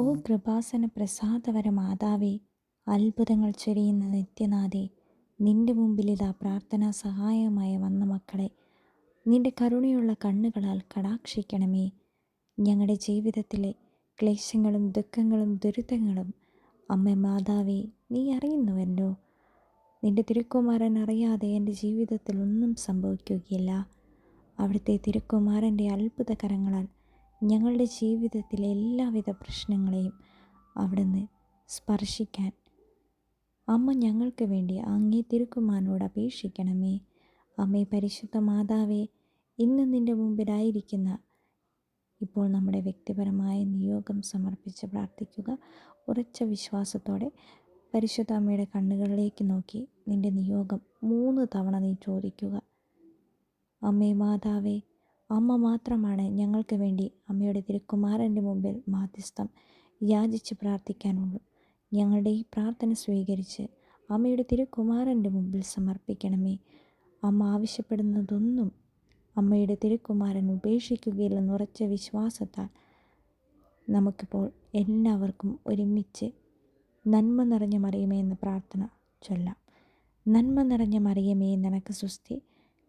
ഓ കൃപാസന പ്രസാദവര മാതാവേ അത്ഭുതങ്ങൾ ചൊരിയുന്ന നിത്യനാഥേ നിന്റെ മുമ്പിൽ മുമ്പിലിതാ പ്രാർത്ഥനാ സഹായമായി വന്ന മക്കളെ നിന്റെ കരുണയുള്ള കണ്ണുകളാൽ കടാക്ഷിക്കണമേ. ഞങ്ങളുടെ ജീവിതത്തിലെ ക്ലേശങ്ങളും ദുഃഖങ്ങളും ദുരിതങ്ങളും അമ്മ മാതാവേ നീ അറിയുന്നുവല്ലോ. നിന്റെ തിരുക്കുമാരൻ അറിയാതെ എന്റെ ജീവിതത്തിൽ ഒന്നും സംഭവിക്കുകയില്ല. അവിടുത്തെ തിരുക്കുമാരന്റെ അത്ഭുത കരങ്ങളാൽ ഞങ്ങളുടെ ജീവിതത്തിലെ എല്ലാവിധ പ്രശ്നങ്ങളെയും അവിടുന്ന് സ്പർശിക്കാൻ അമ്മ ഞങ്ങൾക്ക് വേണ്ടി അങ്ങേ തിരുക്കുമാനോട് അപേക്ഷിക്കണമേ. അമ്മേ പരിശുദ്ധ മാതാവേ ഇന്ന് നിന്റെ മുമ്പിലായിരിക്കുന്ന ഇപ്പോൾ നമ്മുടെ വ്യക്തിപരമായ നിയോഗം സമർപ്പിച്ച് പ്രാർത്ഥിക്കുക. ഉറച്ച വിശ്വാസത്തോടെ പരിശുദ്ധ അമ്മയുടെ കണ്ണുകളിലേക്ക് നോക്കി നിന്റെ നിയോഗം മൂന്ന് തവണ നീ ചോദിക്കുക. അമ്മേ മാതാവേ അമ്മ മാത്രമാണ് ഞങ്ങൾക്ക് വേണ്ടി അമ്മയുടെ തിരുക്കുമാരന്റെ മുമ്പിൽ മാധ്യസ്ഥം യാചിച്ച് പ്രാർത്ഥിക്കാനുള്ളൂ. ഞങ്ങളുടെ ഈ പ്രാർത്ഥന സ്വീകരിച്ച് അമ്മയുടെ തിരുക്കുമാരന്റെ മുമ്പിൽ സമർപ്പിക്കണമേ. അമ്മ ആവശ്യപ്പെടുന്നതൊന്നും അമ്മയുടെ തിരുക്കുമാരൻ ഉപേക്ഷിക്കുകയില്ലെന്ന് ഉറച്ച വിശ്വാസത്താൽ നമുക്കിപ്പോൾ എല്ലാവർക്കും ഒരുമിച്ച് നന്മ നിറഞ്ഞ മറിയമേ എന്ന പ്രാർത്ഥന ചൊല്ലാം. നന്മ നിറഞ്ഞ മറിയമേ നിനക്ക് സുസ്ഥി